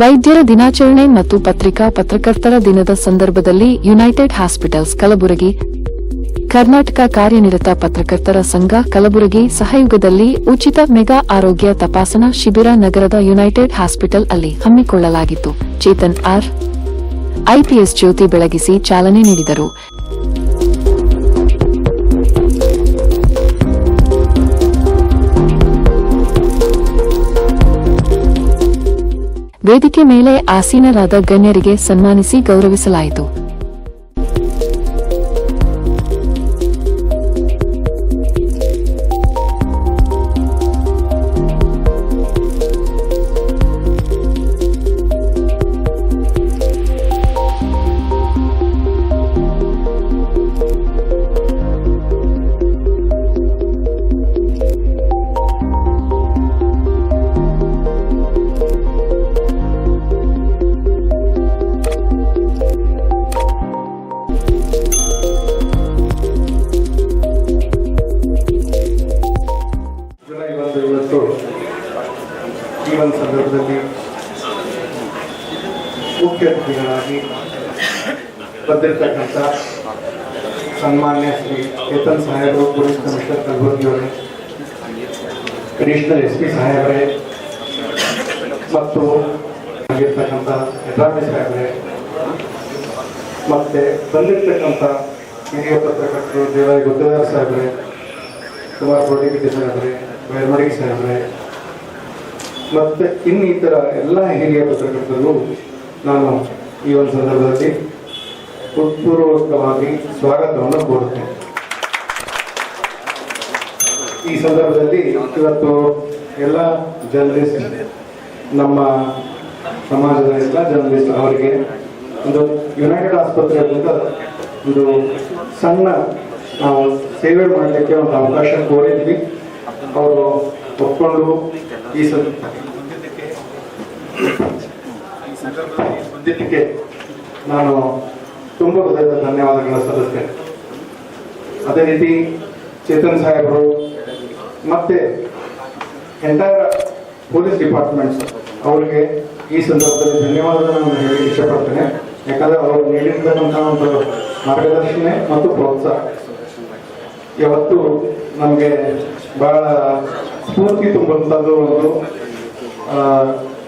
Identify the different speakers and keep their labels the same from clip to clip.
Speaker 1: ವೈದ್ಯರ ದಿನಾಚರಣೆ ಮತ್ತು ಪತ್ರಿಕಾ ಪತ್ರಕರ್ತರ ದಿನದ ಸಂದರ್ಭದಲ್ಲಿ ಯುನೈಟೆಡ್ ಹಾಸ್ಪಿಟಲ್ಸ್ ಕಲಬುರಗಿ, ಕರ್ನಾಟಕ ಕಾರ್ಯನಿರತ ಪತ್ರಕರ್ತರ ಸಂಘ ಕಲಬುರಗಿ ಸಹಯೋಗದಲ್ಲಿ ಉಚಿತ ಮೆಗಾ ಆರೋಗ್ಯ ತಪಾಸಣಾ ಶಿಬಿರ ನಗರದ ಯುನೈಟೆಡ್ ಹಾಸ್ಪಿಟಲ್ ಅಲ್ಲಿ ಹಮ್ಮಿಕೊಳ್ಳಲಾಗಿತ್ತು. ಚೇತನ್ ಆರ್ ಐಪಿಎಸ್ ಜ್ಯೋತಿ ಬೆಳಗಿಸಿ ಚಾಲನೆ ನೀಡಿದರು. ವೇದಿಕೆ ಮೇಲೆ ಆಸೀನರಾದ ಗಣ್ಯರಿಗೆ ಸನ್ಮಾನಿಸಿ ಗೌರವಿಸಲಾಯಿತು.
Speaker 2: ಮುಖ್ಯ ಅತಿಥಿಗಳಾಗಿ ಬಂದಿರತಕ್ಕಂಥ ಸನ್ಮಾನ್ಯ ಶ್ರೀ ಚೇತನ್ ಸಾಹೇಬರು, ಪೊಲೀಸ್ ಕಮಿಷನರ್ ಕಲಬುರಗಿಯವರೇ ಕಮಿಷನರ್ ಎಸ್ ಪಿ ಸಾಹೇಬರೇ, ಮತ್ತು ಆಗಿರ್ತಕ್ಕಂಥ ಯಥಾರ್ಥಿ ಸಾಹೇಬರೇ, ಮತ್ತೆ ಬಂದಿರತಕ್ಕಂಥ ಹಿರಿಯ ಪತ್ರಕರ್ತರು ದೇವಾಯಿ ಗುದ್ದೇದಾರ ಸಾಹೇಬರೇ, ಕುಮಾರ್ ಕೋಟಿಗಿಟ್ಟಿ ಸಾಹೇಬರೇ ಮೆರವಣಿಗೆ ಸಾಹೇಬರೇ, ಮತ್ತೆ ಇನ್ನಿತರ ಎಲ್ಲ ಹಿರಿಯ ಪತ್ರಕರ್ತರು ನಾನು ಈ ಒಂದು ಸಂದರ್ಭದಲ್ಲಿ ಹೃತ್ಪೂರ್ವಕವಾಗಿ ಸ್ವಾಗತವನ್ನು ಕೋರುತ್ತೇನೆ. ಈ ಸಂದರ್ಭದಲ್ಲಿ ಇವತ್ತು ಎಲ್ಲ ಜರ್ನಲಿಸ್ಟ್ ನಮ್ಮ ಸಮಾಜದ ಎಲ್ಲ ಜರ್ನಲಿಸ್ಟ್ ಅವರಿಗೆ ಒಂದು ಯುನೈಟೆಡ್ ಆಸ್ಪತ್ರೆ ಒಂದು ಸಣ್ಣ ನಾವು ಸೇವೆ ಮಾಡಲಿಕ್ಕೆ ಒಂದು ಅವಕಾಶ ಕೋರಿದ್ವಿ. ಅವರು ಒಪ್ಕೊಂಡು ಈ ಸಂ- ಈ ಬಂದಿದ್ದಕ್ಕೆ ನಾನು ತುಂಬ ಹೃದಯದ ಧನ್ಯವಾದಗಳನ್ನು ಸಲ್ಲಿಸ್ತೇನೆ. ಅದೇ ರೀತಿ ಚೇತನ್ ಸಾಹೇಬರು ಮತ್ತೆ ಎಂಟೈರ್ ಪೊಲೀಸ್ ಡಿಪಾರ್ಟ್ಮೆಂಟ್ಸ್ ಅವರಿಗೆ ಈ ಸಂದರ್ಭದಲ್ಲಿ ಧನ್ಯವಾದಗಳನ್ನು ಹೇಳಿ ಇಷ್ಟಪಡ್ತೇನೆ. ಯಾಕಂದ್ರೆ ಅವರು ನೀಡಿರ್ತಕ್ಕಂಥ ಒಂದು ಮಾರ್ಗದರ್ಶನ ಮತ್ತು ಪ್ರೋತ್ಸಾಹ. ಯಾವತ್ತು ನಮಗೆ ಬಹಳ ಸ್ಫೂರ್ತಿ ತುಂಬುವಂಥದ್ದು ಒಂದು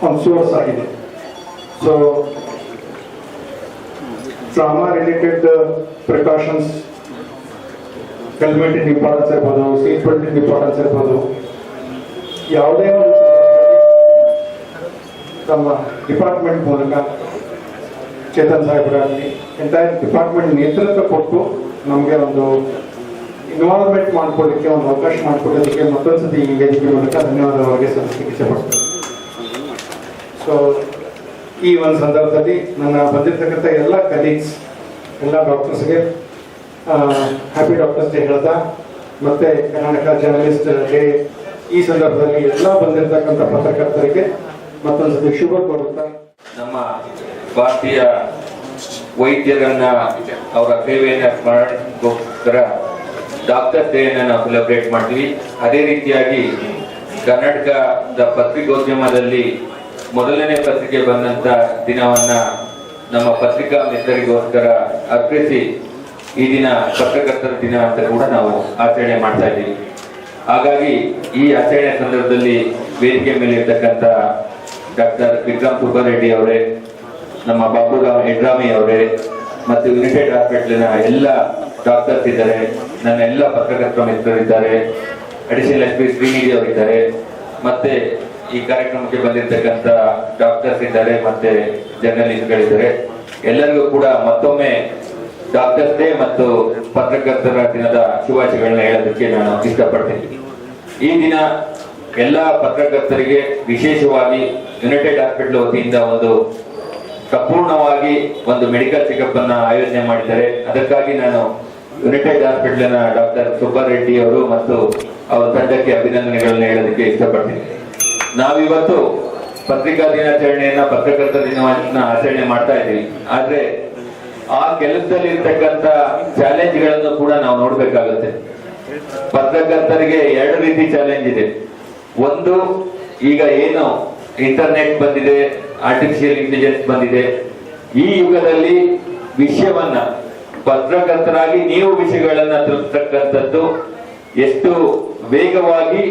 Speaker 2: ಒಂದು ಸೋರ್ಸ್ ಆಗಿದೆ. So trauma related precautions helmet importance ಇರ್ಬೋದು ಸೀಟ್ ಬೆಲ್ಟ್ ಯಾವುದೇ ಒಂದು ತಮ್ಮ ಡಿಪಾರ್ಟ್ಮೆಂಟ್ ಮೂಲಕ ಚೇತನ್ ಸಾಹೇಬರಾಗಲಿ ಎಂಟೈರ್ ಡಿಪಾರ್ಟ್ಮೆಂಟ್ ನೇತೃತ್ವ ಕೊಟ್ಟು ನಮಗೆ ಒಂದು ಇನ್ವಾಲ್ವ್ಮೆಂಟ್ ಮಾಡ್ಕೊಳ್ಳಿಕ್ಕೆ ಒಂದು ಅವಕಾಶ ಮಾಡಿಕೊಡೋದಕ್ಕೆ ಮತ್ತೊಂದ್ಸತಿ ಈ ವೇದಿಕೆ ಮೂಲಕ ಧನ್ಯವಾದವಾಗಿ ಸಲ್ಲಿಸಲಿಕ್ಕೆ ಇಷ್ಟಪಡ್ತೇನೆ. ಸೊ ಈ ಒಂದು ಸಂದರ್ಭದಲ್ಲಿ ನನ್ನ ಬಂದಿರತಕ್ಕಂಥ ಎಲ್ಲ ಕಲೀಗ್ಸ್ ಎಲ್ಲ ಡಾಕ್ಟರ್ಸ್ಗೆ ಹ್ಯಾಪಿ ಡಾಕ್ಟರ್ಸ್ ಡೇ ಹೇಳ್ತಾ, ಮತ್ತೆ ಕರ್ನಾಟಕ ಜರ್ನಲಿಸ್ಟ್ ಡೇ ಈ ಸಂದರ್ಭದಲ್ಲಿ ಎಲ್ಲ ಬಂದಿರತಕ್ಕಂಥ ಪತ್ರಕರ್ತರಿಗೆ ಮತ್ತೊಂದ್ಸತಿ ಶುಭ ಕೋರುತ್ತಾ.
Speaker 3: ನಮ್ಮ ಭಾರತೀಯ ವೈದ್ಯರನ್ನ ಅವರ ಸೇವೆಯನ್ನ ಸ್ಮರಣೆಗೋಸ್ಕರ ಡಾಕ್ಟರ್ ಡೇಯನ್ನು ನಾವು ಸೆಲೆಬ್ರೇಟ್ ಮಾಡ್ತೀವಿ. ಅದೇ ರೀತಿಯಾಗಿ ಕರ್ನಾಟಕದ ಪತ್ರಿಕೋದ್ಯಮದಲ್ಲಿ ಮೊದಲನೇ ಪತ್ರಿಕೆ ಬಂದಂತ ದಿನವನ್ನ ನಮ್ಮ ಪತ್ರಿಕಾ ಮಿತ್ರರಿಗೋಸ್ಕರ ಅರ್ಪಿಸಿ ಈ ದಿನ ಪತ್ರಕರ್ತರ ದಿನ ಅಂತ ಕೂಡ ನಾವು ಆಚರಣೆ ಮಾಡ್ತಾ ಇದ್ದೀವಿ. ಹಾಗಾಗಿ ಈ ಆಚರಣೆ ಸಂದರ್ಭದಲ್ಲಿ ವೇದಿಕೆ ಮೇಲೆ ಇರ್ತಕ್ಕಂಥ ಡಾಕ್ಟರ್ ವಿಕ್ರಮ್ ಸುಬ್ಬರೆಡ್ಡಿ ಅವರೇ, ನಮ್ಮ ಬಾಬುರಾವ್ ಹೆಡ್ರಾಮಿ ಅವರೇ, ಮತ್ತು ಯುನೈಟೆಡ್ ಹಾಸ್ಪಿಟಲ್ನ ಎಲ್ಲ ಡಾಕ್ಟರ್ಸ್ ಇದ್ದಾರೆ ನನ್ನ ಎಲ್ಲ ಪತ್ರಕರ್ತರ ಮಿತ್ರರಿದ್ದಾರೆ ಅಡಿಷನಲ್ ಎಸ್ ಪಿ ಶ್ರೀನಿಧಿ ಅವರಿದ್ದಾರೆ, ಮತ್ತೆ ಈ ಕಾರ್ಯಕ್ರಮಕ್ಕೆ ಬಂದಿರತಕ್ಕಂತ ಡಾಕ್ಟರ್ಸ್ ಇದ್ದಾರೆ ಮತ್ತೆ ಜರ್ನಲಿಸ್ಟ್ಗಳಿದ್ದಾರೆ ಎಲ್ಲರಿಗೂ ಕೂಡ ಮತ್ತೊಮ್ಮೆ ಡಾಕ್ಟರ್ಸ್ ಡೇ ಮತ್ತು ಪತ್ರಕರ್ತರ ದಿನದ ಶುಭಾಶಯಗಳನ್ನ ಹೇಳೋದಕ್ಕೆ ನಾನು ಇಷ್ಟಪಡ್ತೀನಿ. ಈ ದಿನ ಎಲ್ಲ ಪತ್ರಕರ್ತರಿಗೆ ವಿಶೇಷವಾಗಿ ಯುನೈಟೆಡ್ ಹಾಸ್ಪಿಟಲ್ ವತಿಯಿಂದ ಒಂದು ಸಂಪೂರ್ಣವಾಗಿ ಒಂದು ಮೆಡಿಕಲ್ ಚೆಕಪ್ ಅನ್ನ ಆಯೋಜನೆ ಮಾಡಿದ್ದಾರೆ. ಅದಕ್ಕಾಗಿ ನಾನು ಯುನೈಟೆಡ್ ಹಾಸ್ಪಿಟಲ್ನ ಡಾಕ್ಟರ್ ಸುಬ್ಬಾರೆಡ್ಡಿ ಅವರು ಮತ್ತು ಅವರ ತಂಡಕ್ಕೆ ಅಭಿನಂದನೆಗಳನ್ನ ಹೇಳೋದಕ್ಕೆ ಇಷ್ಟಪಡ್ತೀನಿ. ನಾವಿವತ್ತು ಪತ್ರಿಕಾ ದಿನಾಚರಣೆಯನ್ನ ಪತ್ರಕರ್ತರ ದಿನವನ್ನ ಆಚರಣೆ ಮಾಡ್ತಾ ಇದ್ದೀವಿ. ಆದ್ರೆ ಆ ಕೆಲಸದಲ್ಲಿ ಚಾಲೆಂಜ್ಗಳನ್ನು ಕೂಡ ನಾವು ನೋಡ್ಬೇಕಾಗುತ್ತೆ. ಪತ್ರಕರ್ತರಿಗೆ ಎರಡು ರೀತಿ ಚಾಲೆಂಜ್ ಇದೆ. ಒಂದು, ಈಗ ಏನು ಇಂಟರ್ನೆಟ್ ಬಂದಿದೆ ಆರ್ಟಿಫಿಷಿಯಲ್ ಇಂಟೆಲಿಜೆನ್ಸ್ ಬಂದಿದೆ. ಈ ಯುಗದಲ್ಲಿ ವಿಷಯವನ್ನ, ಪತ್ರಕರ್ತರಾಗಿ ನೀವು ವಿಷಯಗಳನ್ನ ತಿಳಿಸ್ತಕ್ಕಂಥದ್ದು ಎಷ್ಟು ವೇಗವಾಗಿ,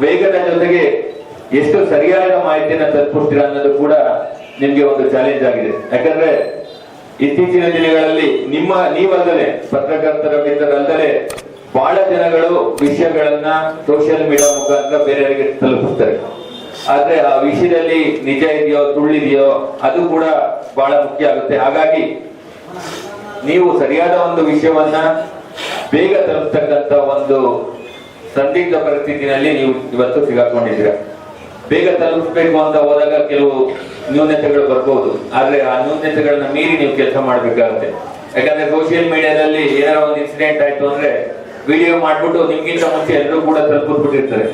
Speaker 3: ವೇಗದ ಜೊತೆಗೆ ಎಷ್ಟು ಸರಿಯಾದ ಮಾಹಿತಿಯನ್ನ ತಲುಪಿಸ್ತೀರಾ ಅನ್ನೋದು ಕೂಡ ನಿಮ್ಗೆ ಒಂದು ಚಾಲೆಂಜ್ ಆಗಿದೆ. ಯಾಕಂದ್ರೆ ಇತ್ತೀಚಿನ ದಿನಗಳಲ್ಲಿ ನಿಮ್ಮ ನೀವಲ್ಲದೆ ಪತ್ರಕರ್ತರ ಮಿತ್ರರಲ್ಲದೆ ಬಹಳ ಜನಗಳು ವಿಷಯಗಳನ್ನ ಸೋಷಿಯಲ್ ಮೀಡಿಯಾ ಮುಖಾಂತರ ಬೇರೆಯವರಿಗೆ ತಲುಪಿಸ್ತಾರೆ. ಆದ್ರೆ ಆ ವಿಷಯದಲ್ಲಿ ನಿಜ ಇದೆಯೋ ಸುಳ್ಳಿದೆಯೋ ಅದು ಕೂಡ ಬಹಳ ಮುಖ್ಯ ಆಗುತ್ತೆ. ಹಾಗಾಗಿ ನೀವು ಸರಿಯಾದ ಒಂದು ವಿಷಯವನ್ನ ಬೇಗ ತಲುಪ್ತಕ್ಕಂತ ಒಂದು ಸಂದಿಗ್ಧ ಪರಿಸ್ಥಿತಿನಲ್ಲಿ ನೀವು ಇವತ್ತು ಸಿಗಾಕೊಂಡಿದ್ದೀರ? ಬೇಗ ತಲುಪಿಸ್ಬೇಕು ಅಂತ ಹೋದಾಗ ಕೆಲವು ನ್ಯೂನತೆಗಳು ಬರ್ಬೋದು. ಆದ್ರೆ ಆ ನ್ಯೂನತೆಗಳನ್ನ ಮೀರಿ ನೀವು ಕೆಲಸ ಮಾಡ್ಬೇಕಾಗುತ್ತೆ. ಯಾಕಂದ್ರೆ ಸೋಷಿಯಲ್ ಮೀಡಿಯಾದಲ್ಲಿ ಏನಾರ ಒಂದು ಇನ್ಸಿಡೆಂಟ್ ಆಯ್ತು ಅಂದ್ರೆ ವಿಡಿಯೋ ಮಾಡ್ಬಿಟ್ಟು ನಿಮ್ಗಿಂತ ಮುಂಚೆ ಎಲ್ಲರೂ ಕೂಡ ತಲುಪಿಸ್ಬಿಟ್ಟಿರ್ತಾರೆ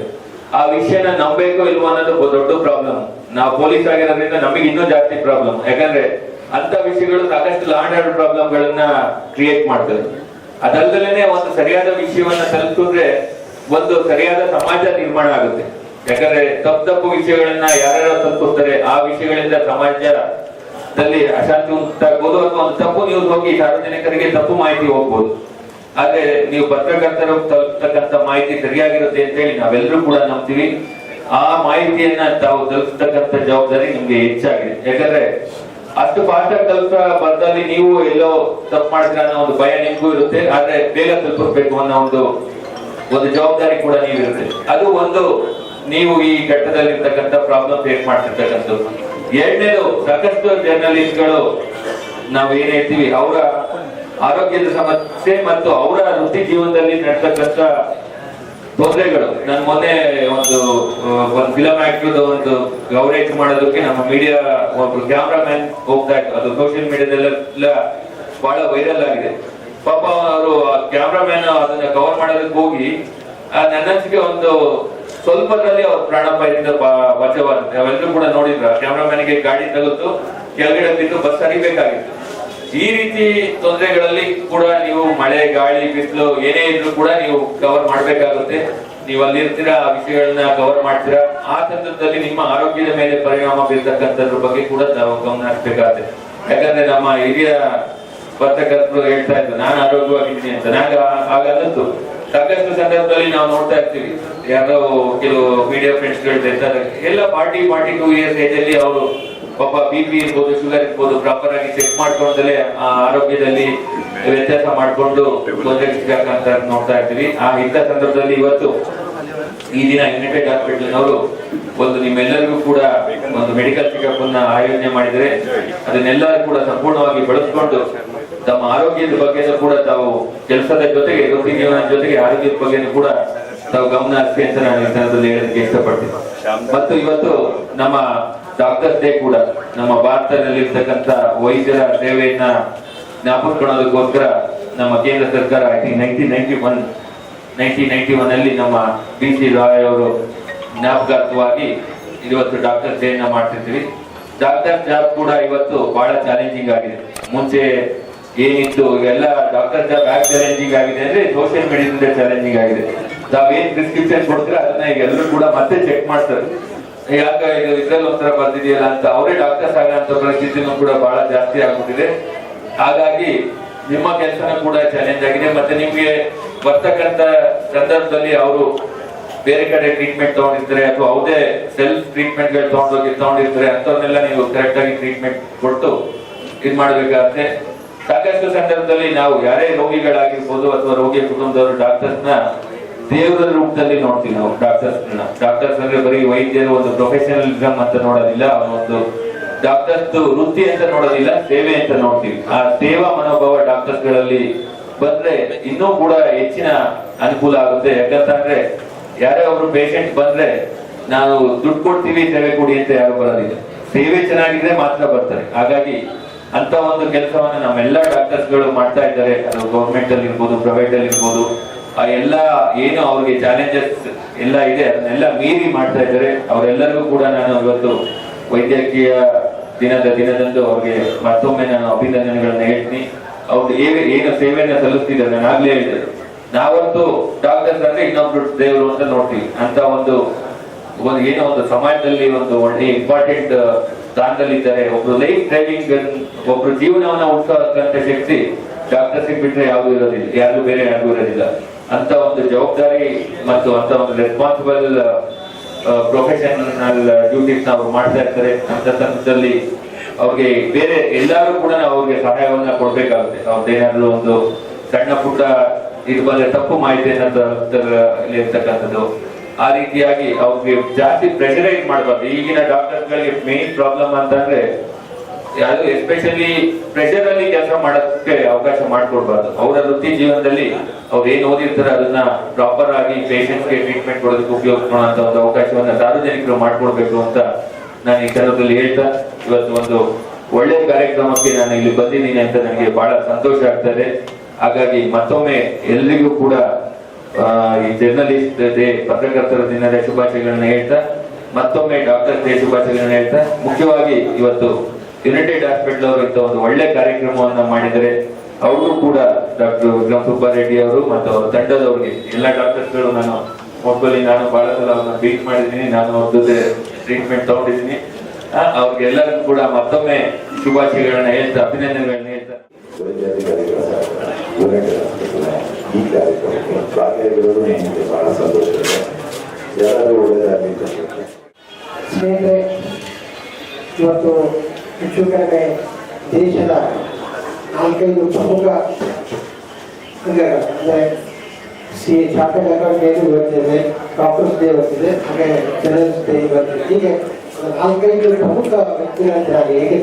Speaker 3: ಆ ವಿಷಯನ ನಂಬೇಕು ಇಲ್ವೋ ಅನ್ನೋದು ದೊಡ್ಡ ಪ್ರಾಬ್ಲಮ್ ನಾವು ಪೊಲೀಸ್ ಆಗಿರೋದ್ರಿಂದ ನಮಗೆ ಇನ್ನೂ ಜಾಸ್ತಿ ಪ್ರಾಬ್ಲಮ್ ಯಾಕಂದ್ರೆ ಅಂತ ವಿಷಯಗಳು ಸಾಕಷ್ಟು ಲಾಂಡ್ ಆರ್ಡರ್ ಪ್ರಾಬ್ಲಮ್ ಗಳನ್ನ ಕ್ರಿಯೇಟ್ ಮಾಡ್ತದೆ. ಅದಲ್ದಲೇನೆ ಒಂದು ಸರಿಯಾದ ವಿಷಯವನ್ನ ತಲುಪಿಸಿದ್ರೆ ಒಂದು ಸರಿಯಾದ ಸಮಾಜ ನಿರ್ಮಾಣ ಆಗುತ್ತೆ. ಯಾಕಂದ್ರೆ ತಪ್ಪು ತಪ್ಪು ವಿಷಯಗಳನ್ನ ಯಾರ್ಯಾರು ತಲುಪಿಸ್ತಾರೆ ಆ ವಿಷಯಗಳಿಂದ ಸಮಾಜದಲ್ಲಿ ಅಶಾಂತಿ ಉಂಟಾಗ್ಬೋದು ಅಥವಾ ಒಂದು ತಪ್ಪು ನ್ಯೂಸ್ ಹೋಗಿ ಸಾರ್ವಜನಿಕರಿಗೆ ತಪ್ಪು ಮಾಹಿತಿ ಹೋಗ್ಬೋದು. ಆದ್ರೆ ನೀವು ಪತ್ರಕರ್ತರು ತಲುಪ್ತಕ್ಕಂತ ಮಾಹಿತಿ ಸರಿಯಾಗಿರುತ್ತೆ ಅಂತ ಹೇಳಿ ನಾವೆಲ್ಲರೂ ಕೂಡ ನಂಬ್ತೀವಿ. ಆ ಮಾಹಿತಿಯನ್ನ ತಾವು ತಲುಪಿಸ್ತಕ್ಕಂತ ಜವಾಬ್ದಾರಿ ನಿಮ್ಗೆ ಹೆಚ್ಚಾಗಿದೆ. ಯಾಕಂದ್ರೆ ಅಷ್ಟು ಪಾಠ ತಲುಪ ನೀವು ಎಲ್ಲೋ ತಪ್ಪು ಮಾಡ್ತೀರಾ ಅನ್ನೋ ಒಂದು ಭಯ ನಿಮ್ಗೂ ಇರುತ್ತೆ. ಆದ್ರೆ ಬೇಗ ತಲುಪಿಸ್ಬೇಕು ಅನ್ನೋ ಒಂದು ಒಂದು ಜವಾಬ್ದಾರಿ ಕೂಡ ನೀವಿರುತ್ತೆ. ಅದು ಒಂದು ನೀವು ಈ ಘಟ್ಟದಲ್ಲಿ ಇರ್ತಕ್ಕಂಥ ಪ್ರಾಬ್ಲಮ್ ಫೇಸ್ ಮಾಡ್ತಿರ್ತಕ್ಕಂಥದ್ದು. ಎರಡನೇದು ಸಾಕಷ್ಟು ಜರ್ನಲಿಸ್ಟ್ಗಳು ನಾವು ಏನ್ ಹೇಳ್ತೀವಿ ಅವರ ಆರೋಗ್ಯದ ಸಮಸ್ಯೆ ಮತ್ತು ಅವರ ವೃತ್ತಿ ಜೀವನದಲ್ಲಿ ನಡ್ತಕ್ಕಂಥ ತೊಂದರೆಗಳು. ನಾನು ಮೊನ್ನೆ ಒಂದು ಒಂದು ಫಿಲಮ್ ಆಕ್ಟರ್ ಒಂದು ಕವರೇಜ್ ಮಾಡೋದಕ್ಕೆ ನಮ್ಮ ಮೀಡಿಯಾ ಒಬ್ರು ಕ್ಯಾಮ್ರಾಮ್ಯಾನ್ ಹೋಗ್ತಾ ಇತ್ತು ಅದು ಸೋಷಿಯಲ್ ಮೀಡಿಯಾದಲ್ಲೆಲ್ಲ ಬಹಳ ವೈರಲ್ ಆಗಿದೆ. ಪಾಪ ಅವರು ಕ್ಯಾಮ್ರಾಮ್ಯಾನ್ ಅದನ್ನ ಕವರ್ ಮಾಡೋದಕ್ಕೆ ಹೋಗಿ ಆ, ನನ್ನ ಒಂದು ಸ್ವಲ್ಪದಲ್ಲಿ ಅವ್ರ ಪ್ರಾಣಾಪಾಯದಿಂದ ಬಚಾವಾಗುತ್ತೆ ಅವೆಲ್ಲರೂ ಕೂಡ ನೋಡಿದ್ರ ಕ್ಯಾಮ್ರಾಮ್ಯಾನ್ಗೆ ಗಾಡಿ ತಗುತ್ತು, ಕೆಳಗಡೆ ಬಿದ್ದು ಬಸ್ ಹರಿಬೇಕಾಗಿತ್ತು. ಈ ರೀತಿ ತೊಂದರೆಗಳಲ್ಲಿ ಕೂಡ ನೀವು ಮಳೆ, ಗಾಳಿ, ಬಿಸಿಲು ಏನೇ ಇದ್ರೂ ಕೂಡ ನೀವು ಕವರ್ ಮಾಡ್ಬೇಕಾಗುತ್ತೆ. ನೀವು ಅಲ್ಲಿರ್ತೀರಾ, ಆ ವಿಷಯಗಳನ್ನ ಕವರ್ ಮಾಡ್ತೀರಾ. ಆ ಸಂದರ್ಭದಲ್ಲಿ ನಿಮ್ಮ ಆರೋಗ್ಯದ ಮೇಲೆ ಪರಿಣಾಮ ಬೀರ್ತಕ್ಕಂಥದ್ರ ಬಗ್ಗೆ ಕೂಡ ನಾವು ಗಮನ ಹರಿಸಬೇಕಾಗುತ್ತೆ. ಯಾಕಂದ್ರೆ ನಮ್ಮ ಹಿರಿಯ ಪತ್ರಕರ್ತರು ಹೇಳ್ತಾ ಇದ್ರು ನಾನು ಆರೋಗ್ಯವಾಗಿದ್ದೀನಿ ಅಂತ. ನನಗೆ ಆಗ ಅನ್ನಿಸ್ತು ಸಾಕಷ್ಟು ಸಂದರ್ಭದಲ್ಲಿ ನಾವು ನೋಡ್ತಾ ಇರ್ತೀವಿ. ಯಾರೋ ಕೆಲವು ಮೀಡಿಯಾ ಫ್ರೆಂಡ್ಸ್ಗಳು ಎಲ್ಲ forty forty two years age ಅಲ್ಲಿ ಅವರು ಪಾಪ ಬಿ ಪಿ ಇರ್ಬೋದು ಶುಗರ್ ಇರ್ಬೋದು ಪ್ರಾಪರ್ ಆಗಿ ಚೆಕ್ ಮಾಡ್ಕೊಂಡಲೇ ಆ ಆರೋಗ್ಯದಲ್ಲಿ ವ್ಯತ್ಯಾಸ ಮಾಡ್ಕೊಂಡು ಅಂತ ನೋಡ್ತಾ ಇರ್ತೀವಿ. ಆ ಇಂಥ ಸಂದರ್ಭದಲ್ಲಿ ಇವತ್ತು ಈ ದಿನ ಯುನೈಟೆಡ್ ಹಾಸ್ಪಿಟಲ್ ನವರು ಒಂದು ನಿಮ್ಮೆಲ್ಲರಿಗೂ ಕೂಡ ಒಂದು ಮೆಡಿಕಲ್ ಚೆಕಪ್ ಅನ್ನ ಆಯೋಜನೆ ಮಾಡಿದರೆ, ಅದನ್ನೆಲ್ಲರೂ ಕೂಡ ಸಂಪೂರ್ಣವಾಗಿ ಬಳಸ್ಕೊಂಡು ತಮ್ಮ ಆರೋಗ್ಯದ ಬಗ್ಗೆ ಕೂಡ ತಾವು ಕೆಲಸದ ಜೊತೆಗೆ, ವೃತ್ತಿ ಜೀವನದ ಜೊತೆಗೆ ಆರೋಗ್ಯದ ಬಗ್ಗೆ ಕೂಡ ತಾವು ಗಮನ ಹರಿಸಿ ಅಂತ ನಾನು ಈ ಹೇಳೋದಕ್ಕೆ ಇಷ್ಟಪಡ್ತೀನಿ. ಮತ್ತು ಇವತ್ತು ನಮ್ಮ ಡಾಕ್ಟರ್ ಡೇ ಕೂಡ, ನಮ್ಮ ಭಾರತದಲ್ಲಿ ಇರ್ತಕ್ಕಂಥ ವೈದ್ಯರ ಸೇವೆಯನ್ನ ಜ್ಞಾಪಿಸ್ಕೊಳ್ಳೋದಕ್ಕೋಸ್ಕರ ನಮ್ಮ ಕೇಂದ್ರ ಸರ್ಕಾರ I nineteen ninety one nineteen ninety one ಅಲ್ಲಿ ನಮ್ಮ ಬಿ ಸಿ ರಾಯ್ ಅವರು ಜ್ಞಾಪಕಾರ್ಥವಾಗಿ ಇವತ್ತು ಡಾಕ್ಟರ್ ಡೇನ ಮಾಡ್ತಿರ್ತೀವಿ ಡಾಕ್ಟರ್ ಜಾಬ್ ಕೂಡ ಇವತ್ತು ಬಹಳ ಚಾಲೆಂಜಿಂಗ್ ಆಗಿದೆ. ಮುಂಚೆ ಏನಿತ್ತು? ಎಲ್ಲ ಡಾಕ್ಟರ್ ಜಾಬ್ ಚಾಲೆಂಜಿಂಗ್ ಆಗಿದೆ ಅಂದ್ರೆ ಸೋಷಿಯಲ್ ಮೀಡಿಯಾದಿಂದ ಚಾಲೆಂಜಿಂಗ್ ಆಗಿದೆ. ತಾವೇನ್ ಪ್ರಿಸ್ಕ್ರಿಪ್ಷನ್ ಕೊಡ್ತೀರ ಅದನ್ನ ಎಲ್ಲರೂ ಕೂಡ ಮತ್ತೆ ಚೆಕ್ ಮಾಡ್ತಾರೆ. ಯಾಕೆ ಇದು ಇದ್ರಲ್ಲಿ ಒಂಥರ ಬರ್ತಿದೆಯಲ್ಲ ಅಂತ ಅವರೇ ಡಾಕ್ಟರ್ಸ್ ಆಗಂತ ಪರಿಸ್ಥಿತಿನೂ ಕೂಡ ಬಹಳ ಜಾಸ್ತಿ ಆಗ್ಬಿಟ್ಟಿದೆ. ಹಾಗಾಗಿ ನಿಮ್ಮ ಕೆಲಸನೂ ಕೂಡ ಚಾಲೆಂಜ್ ಆಗಿದೆ. ಮತ್ತೆ ನಿಮ್ಗೆ ಬರ್ತಕ್ಕಂತ ಸಂದರ್ಭದಲ್ಲಿ ಅವರು ಬೇರೆ ಕಡೆ ಟ್ರೀಟ್ಮೆಂಟ್ ತಗೊಂಡಿರ್ತಾರೆ ಅಥವಾ ಯಾವುದೇ ಸೆಲ್ಫ್ ಟ್ರೀಟ್ಮೆಂಟ್ ತಗೊಂಡೋಗಿ ತಗೊಂಡಿರ್ತಾರೆ ಅಂತವ್ರನ್ನೆಲ್ಲ ನೀವು ಕರೆಕ್ಟ್ ಆಗಿ ಟ್ರೀಟ್ಮೆಂಟ್ ಕೊಟ್ಟು ಇದ್ ಮಾಡ್ಬೇಕಾಗತ್ತೆ ಸಾಕಷ್ಟು ಸಂದರ್ಭದಲ್ಲಿ ನಾವು ಯಾರೇ ರೋಗಿಗಳಾಗಿರ್ಬೋದು ಅಥವಾ ರೋಗಿಯ ಕುಟುಂಬದವರು ಡಾಕ್ಟರ್ಸ್ನ ದೇವರ ರೂಪದಲ್ಲಿ ನೋಡ್ತೀವಿ ನಾವು ಡಾಕ್ಟರ್ಸ್ ಡಾಕ್ಟರ್ಸ್ ಅಂದ್ರೆ ಬರೀ ವೈದ್ಯರ ಒಂದು ಪ್ರೊಫೆಷನಲಿಸಮ್ ಅಂತ ನೋಡೋದಿಲ್ಲ ಒಂದು ಡಾಕ್ಟರ್ಸ್ ವೃತ್ತಿ ಅಂತ ನೋಡೋದಿಲ್ಲ, ಸೇವೆ ಅಂತ ನೋಡ್ತೀವಿ. ಆ ಸೇವಾ ಮನೋಭಾವ ಡಾಕ್ಟರ್ಸ್ಗಳಲ್ಲಿ ಬಂದ್ರೆ ಇನ್ನೂ ಕೂಡ ಹೆಚ್ಚಿನ ಅನುಕೂಲ ಆಗುತ್ತೆ. ಯಾಕಂತಂದ್ರೆ ಯಾರೇ ಒಬ್ರು ಪೇಷಂಟ್ ಬಂದ್ರೆ ನಾವು ದುಡ್ಡು ಕೊಡ್ತೀವಿ, ಸೇವೆ ಕೊಡಿ ಅಂತ ಯಾರು ಬರೋದಿಲ್ಲ. ಸೇವೆ ಚೆನ್ನಾಗಿದ್ರೆ ಮಾತ್ರ ಬರ್ತಾರೆ. ಹಾಗಾಗಿ ಅಂತ ಒಂದು ಕೆಲಸವನ್ನ ನಮ್ಮೆಲ್ಲ ಡಾಕ್ಟರ್ಸ್ಗಳು ಮಾಡ್ತಾ ಇದ್ದಾರೆ. ಅದು ಗೌರ್ಮೆಂಟ್ ಅಲ್ಲಿ ಇರ್ಬೋದು ಪ್ರೈವೇಟ್ ಅಲ್ಲಿ ಇರ್ಬೋದು. ಆ ಎಲ್ಲ ಏನು ಅವ್ರಿಗೆ ಚಾಲೆಂಜಸ್ ಎಲ್ಲ ಇದೆ, ಅದನ್ನೆಲ್ಲ ಮೀರಿ ಮಾಡ್ತಾ ಇದ್ದಾರೆ. ಅವರೆಲ್ಲರಿಗೂ ಕೂಡ ನಾನು ಇವತ್ತು ವೈದ್ಯಕೀಯ ದಿನದ ದಿನದಂದು ಅವ್ರಿಗೆ ಮತ್ತೊಮ್ಮೆ ನಾನು ಅಭಿನಂದನೆಗಳನ್ನ ಹೇಳ್ತೀನಿ. ಅವ್ರು ಏನು ಏನು ಸೇವೆಯನ್ನ ಸಲ್ಲಿಸ್ತಿದ್ದಾರೆ ನಾನು ಆಗ್ಲೇ ಹೇಳಿದೆ ನಾವಂತೂ ಡಾಕ್ಟರ್ಸ್ ಅಂದ್ರೆ ಇನ್ನೊಬ್ರು ದೇವರು ಅಂತ ನೋಡ್ತೀವಿ. ಅಂತ ಒಂದು ಒಂದು, ಏನೋ ಒಂದು ಸಮಾಜದಲ್ಲಿ ಒಂದು ಒಳ್ಳೆ ಇಂಪಾರ್ಟೆಂಟ್ ಸ್ಥಾನದಲ್ಲಿದ್ದಾರೆ. ಒಬ್ರು ಲೈಫ್ ಡ್ರೈವಿಂಗ್ ಒಬ್ರು ಜೀವನವನ್ನ ಹುಟ್ಟುವಂತ ಶಕ್ತಿ ಡಾಕ್ಟರ್ಸ್ ಬಿಟ್ರೆ ಯಾವ್ದು ಇರೋದಿಲ್ಲ. ಯಾರು ಬೇರೆ ಯಾರು ಇರೋದಿಲ್ಲ. ಅಂತ ಒಂದು ಜವಾಬ್ದಾರಿ ಮತ್ತು ಅಂತ ಒಂದು ರೆಸ್ಪಾನ್ಸಿಬಲ್ ಪ್ರೊಫೆಷನಲ್ ಡ್ಯೂಟೀಸ್ ಅವ್ರು ಮಾಡ್ತಾ ಇರ್ತಾರೆ. ಅಂತ ಸಂದರ್ಭದಲ್ಲಿ ಅವ್ರಿಗೆ ಬೇರೆ ಎಲ್ಲರೂ ಕೂಡ ಅವ್ರಿಗೆ ಸಹಾಯವನ್ನ ಕೊಡ್ಬೇಕಾಗುತ್ತೆ. ಅವ್ರದ್ದೇನಾದ್ರೂ ಒಂದು ಸಣ್ಣ ಪುಟ್ಟ ಇದು ಬಂದ್ರೆ ತಪ್ಪು ಮಾಹಿತಿ ಇರ್ತಕ್ಕಂಥದ್ದು ಆ ರೀತಿಯಾಗಿ ಅವ್ರಿಗೆ ಜಾಸ್ತಿ ಪ್ರೆಷರೈಸ್ ಮಾಡಬಾರ್ದು. ಈಗಿನ ಡಾಕ್ಟರ್ಗಳಿಗೆ ಮೇನ್ ಪ್ರಾಬ್ಲಮ್ ಅಂತಂದ್ರೆ ಯಾರು ಎಸ್ಪೆಷಲಿ ಪ್ರೆಷರ್ ಅಲ್ಲಿ ಕೆಲಸ ಮಾಡೋದಕ್ಕೆ ಅವಕಾಶ ಮಾಡ್ಕೊಡ್ಬಾರ್ದು. ಅವರ ವೃತ್ತಿ ಜೀವನದಲ್ಲಿ ಅವ್ರು ಏನ್ ಓದಿರ್ತಾರೆ ಅದನ್ನ ಪ್ರಾಪರ್ ಆಗಿ ಪೇಷಂಟ್ಗೆ ಟ್ರೀಟ್ಮೆಂಟ್ ಕೊಡೋದಕ್ಕೆ ಉಪಯೋಗ ಮಾಡುವಂತ ಒಂದು ಅವಕಾಶವನ್ನ ಸಾರ್ವಜನಿಕರು ಮಾಡ್ಕೊಡ್ಬೇಕು ಅಂತ ನಾನು ಈ ಸಂದರ್ಭದಲ್ಲಿ ಹೇಳ್ತಾ, ಇವತ್ತು ಒಂದು ಒಳ್ಳೆ ಕಾರ್ಯಕ್ರಮಕ್ಕೆ ನಾನು ಇಲ್ಲಿ ಬಂದಿದ್ದೀನಿ ಅಂತ ನನಗೆ ಬಹಳ ಸಂತೋಷ ಆಗ್ತದೆ ಹಾಗಾಗಿ ಮತ್ತೊಮ್ಮೆ ಎಲ್ರಿಗೂ ಕೂಡ ಈ ಜರ್ನಲಿಸ್ಟ್ ಡೇ ಪತ್ರಕರ್ತರ ದಿನದ ಶುಭಾಶಯಗಳನ್ನು ಹೇಳ್ತಾ, ಮತ್ತೊಮ್ಮೆ ಡಾಕ್ಟರ್ ಡೇ ಶುಭಾಶಯಗಳನ್ನು ಹೇಳ್ತಾ, ಮುಖ್ಯವಾಗಿ ಇವತ್ತು ಯುನೈಟೆಡ್ ಹಾಸ್ಪಿಟಲ್ ಅವರು ಇಂಥ ಒಂದು ಒಳ್ಳೆ ಕಾರ್ಯಕ್ರಮವನ್ನ ಮಾಡಿದರೆ ಅವರು ಕೂಡ ಡಾಕ್ಟರ್ ವಿಕ್ರಮ್ ಸುಬ್ಬಾರೆಡ್ಡಿ ಅವರು ಮತ್ತು ಅವರ ತಂಡದವರಿಗೆ ಎಲ್ಲ ಡಾಕ್ಟರ್ಸ್ಗಳು ನಾನು ಮೊಬೈಲಿ ನಾನು ಬಹಳ ಸಲ ಅವ್ರನ್ನ ಭೇಟಿ ಮಾಡಿದ್ದೀನಿ, ನಾನು ಅವ್ರ ಜೊತೆ ಟ್ರೀಟ್ಮೆಂಟ್ ತಗೊಂಡಿದ್ದೀನಿ ಅವ್ರಿಗೆಲ್ಲರಿಗೂ ಕೂಡ ಮತ್ತೊಮ್ಮೆ ಶುಭಾಶಯಗಳನ್ನ ಹೇಳ್ತಾ, ಅಭಿನಂದನೆಗಳನ್ನ ಹೇಳ್ತಾ.
Speaker 4: ಈ ಕಾರ್ಯಕ್ರಮಕ್ಕೆ ಭಾಗಿಯಾಗಿರೋದು ನನಗೆ ಬಹಳ ಸಂತೋಷ ಇದೆ ಎಲ್ಲರೂ ಒಳ್ಳೆಯದಾಗಲಿ ಅಂತ ಹೇಳ್ತೀನಿ.
Speaker 5: ಸ್ನೇಹಿತರೆ ಇವತ್ತು ಹೆಚ್ಚು ಕಡಿಮೆ ದೇಶದ ನಾಲ್ಕೈದು ಪ್ರಮುಖ ಅಂಗಗಳು ಅಂದರೆ ಸಿ ಚಾರ್ಟೆಡ್ ಅಕೌಂಟ್ ಡೇ ಇವತ್ತಿದೆ ಡಾಕ್ಟರ್ಸ್ ಡೇ ಇವತ್ತಿದೆ ಹಾಗೆ ಜನರಲ್ಸ್ ಡೇ ಇವತ್ತಿದೆ ಹೀಗೆ ಒಂದು ನಾಲ್ಕೈದು ಪ್ರಮುಖ ವ್ಯಕ್ತಿಗಳಿದ್ದಾರೆ ಹೇಗೆ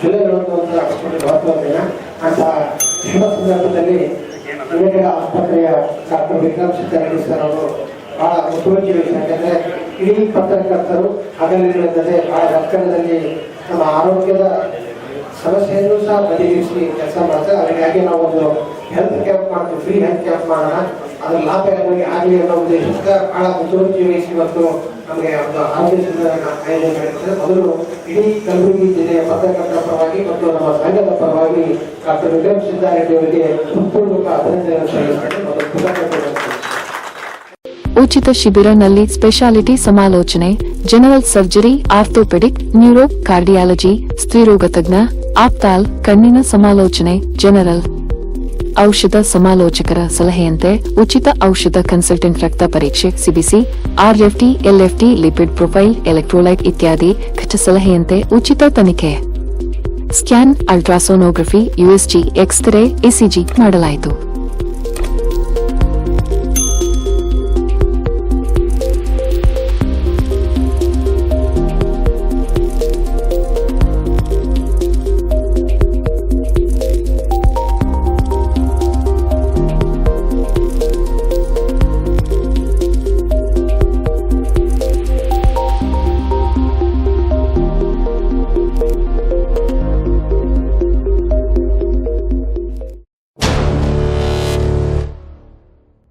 Speaker 5: ಜುಲೈ ಒಂದು ಒಂದು ಅಷ್ಟೊಂದು ಮಹತ್ವದ ದಿನ ಅಂತ ಶುಭ ಸಂದರ್ಭದಲ್ಲಿ ಯುನೈಟೆಡ್ ಆಸ್ಪತ್ರೆಯ ಡಾಕ್ಟರ್ ವಿಕ್ರಮ್ ಶೆಟ್ಟಿ ಸರ್ ಅವರು ಬಹಳ ಮುತುವರ್ಜಿ ಯಾಕಂದ್ರೆ ಇಡೀ ಪತ್ರಕರ್ತರು ಹಗಲಿರುತ್ತದೆ ಬಹಳ ರಕ್ಷಣದಲ್ಲಿ ನಮ್ಮ ಆರೋಗ್ಯದ ಸಮಸ್ಯೆಯನ್ನು ಸಹ ಬದಿಗಿರಿಸಿ ಕೆಲಸ ಮಾಡ್ತಾರೆ. ಅದಕ್ಕಾಗಿ ನಾವು ಒಂದು ಹೆಲ್ತ್ ಕ್ಯಾಂಪ್ ಮಾಡ್ತೀವಿ. ಫ್ರೀ ಹೆಲ್ತ್ ಕ್ಯಾಂಪ್ ಮಾಡೋಣ. ಅದ್ರ ಲಾಭ ಆಗಲಿ ಅನ್ನೋ ಉದ್ದೇಶದಿಂದ ಬಹಳ ಮುತುವರ್ಜಿ ವಹಿಸಿ ಇವತ್ತು ನಮಗೆ ಒಂದು ಶಿಬಿರನ ಆಯೋಜನೆ ಮಾಡಿದ್ದಾರೆ ಮೊದಲು ಇಡೀ ಕಲಬುರಗಿ ಜಿಲ್ಲೆಯ ಪತ್ರಕರ್ತರ ಪರವಾಗಿ ಮತ್ತು ನಮ್ಮ ಸಂಘದ ಪರವಾಗಿ ಡಾಕ್ಟರ್ ವಿಕ್ರಮ್ ಸಿದ್ದಾರೆಡ್ಡಿ ಅವರಿಗೆ ಹೃತ್ಪೂರ್ವಕ ಅಭಿನಂದನೆ ಕೃತಜ್ಞತೆ
Speaker 1: ಉಚಿತ ಶಿಬಿರನಲ್ಲಿ ಸ್ಪೆಷಾಲಿಟಿ ಸಮಾಲೋಚನೆ, general surgery, orthopaedic, neuro cardiology, ಸ್ತ್ರೀರೋಗ ತಜ್ಞ, ಆಪ್ತಾಲ್, ಕಣ್ಣಿನ ಸಮಾಲೋಚನೆ, ಜನರಲ್ ಔಷಧ ಸಮಾಲೋಚಕರ ಸಲಹೆಯಂತೆ ಉಚಿತ ಔಷಧ ಕನ್ಸಲ್ಟೆಂಟ್ ರಕ್ತ ಪರೀಕ್ಷೆ, CBC, RFT, LFT, lipid profile, electrolyte ಇತ್ಯಾದಿ ಸಲಹೆಯಂತೆ ಉಚಿತ ತನಿಖೆ. Scan, ultrasonography USG x-ray ECG ಮಾಡಲಾಯಿತು.